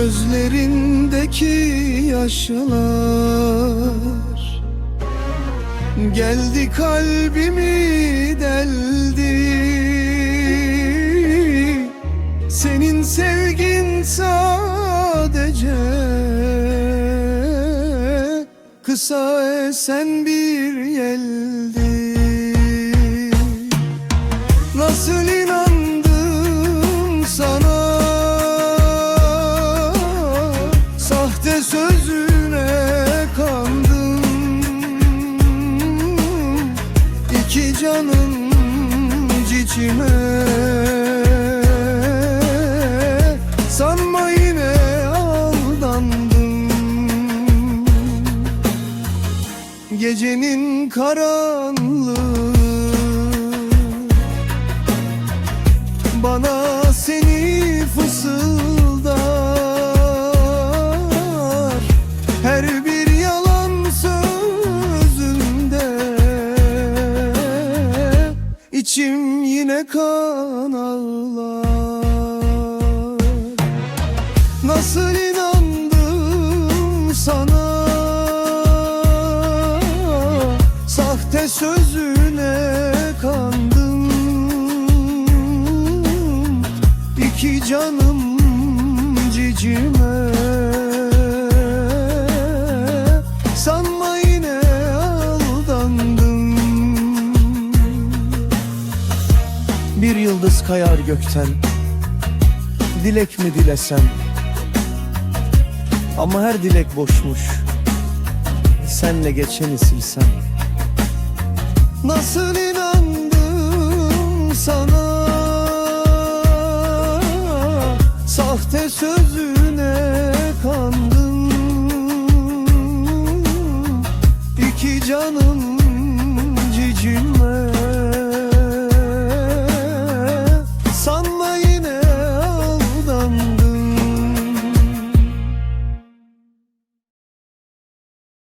Gözlerindeki yaşlar. Geldi kalbimi deldi. Senin sevgin sadece Kısa esen bir yeldi. Nasıl Sözüne kandım. İki canım cicime Sanma yine aldandım. Gecenin karanlığı yine kan ağlar. Nasıl inandım sana? Sahte sözüne kandım. İki canım cicime Bir yıldız kayar gökten. Dilek mi dilesem? Ama her dilek boşmuş. Senle geçeni silsem. Nasıl inandım sana